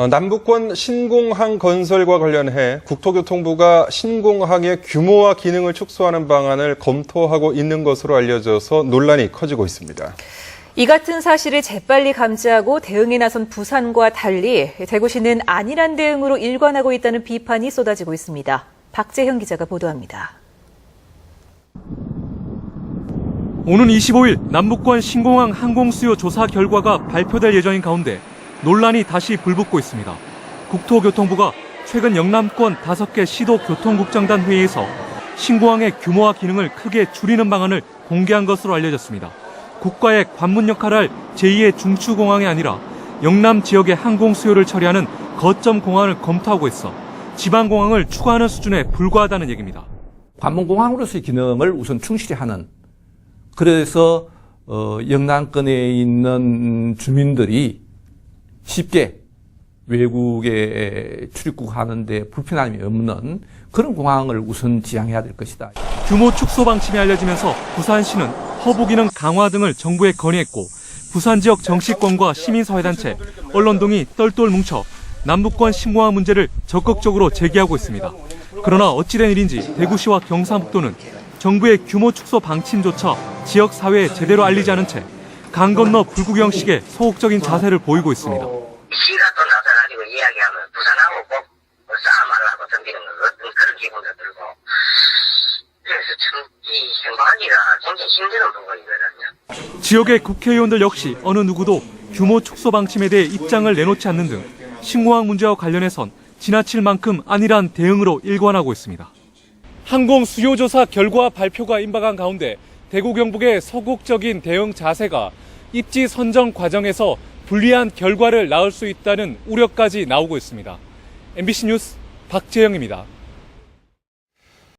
어, 남북권 신공항 건설과 관련해 국토교통부가 신공항의 규모와 기능을 축소하는 방안을 검토하고 있는 것으로 알려져서 논란이 커지고 있습니다. 이 같은 사실을 재빨리 감지하고 대응에 나선 부산과 달리 대구시는 안일한 대응으로 일관하고 있다는 비판이 쏟아지고 있습니다. 박재형 기자가 보도합니다. 오는 25일 남북권 신공항 항공수요 조사 결과가 발표될 예정인 가운데 논란이 다시 불붙고 있습니다. 국토교통부가 최근 영남권 5개 시도 교통국장단 회의에서 신공항의 규모와 기능을 크게 줄이는 방안을 공개한 것으로 알려졌습니다. 국가의 관문 역할을 할 제2의 중추공항이 아니라 영남 지역의 항공 수요를 처리하는 거점 공항을 검토하고 있어 지방공항을 추가하는 수준에 불과하다는 얘기입니다. 관문공항으로서의 기능을 우선 충실히 하는 그래서 어, 영남권에 있는 주민들이 쉽게 외국에 출입국 하는데 불편함이 없는 그런 공항을 우선 지향해야 될 것이다. 규모 축소 방침이 알려지면서 부산시는 허브 기능 강화 등을 정부에 건의했고 부산 지역 정치권과 시민사회단체, 언론 등이 똘똘 뭉쳐 남북권 신공항 문제를 적극적으로 제기하고 있습니다. 그러나 어찌된 일인지 대구시와 경상북도는 정부의 규모 축소 방침조차 지역 사회에 제대로 알리지 않은 채 강 건너 불구경식의 소극적인 자세를 보이고 있습니다. 시가 또 나서가지고 이야기하면 부산하고 꼭 싸움하려고 덤비는 건 어떤 그런 기분도 들고 그래서 참 이 행동하기가 굉장히 힘드는 부분이거든요. 지역의 국회의원들 역시 어느 누구도 규모 축소 방침에 대해 입장을 내놓지 않는 등 신공항 문제와 관련해선 지나칠 만큼 안일한 대응으로 일관하고 있습니다. 항공 수요 조사 결과 발표가 임박한 가운데 대구 경북의 소극적인 대응 자세가 입지 선정 과정에서 불리한 결과를 낳을 수 있다는 우려까지 나오고 있습니다. MBC 뉴스 박재영입니다.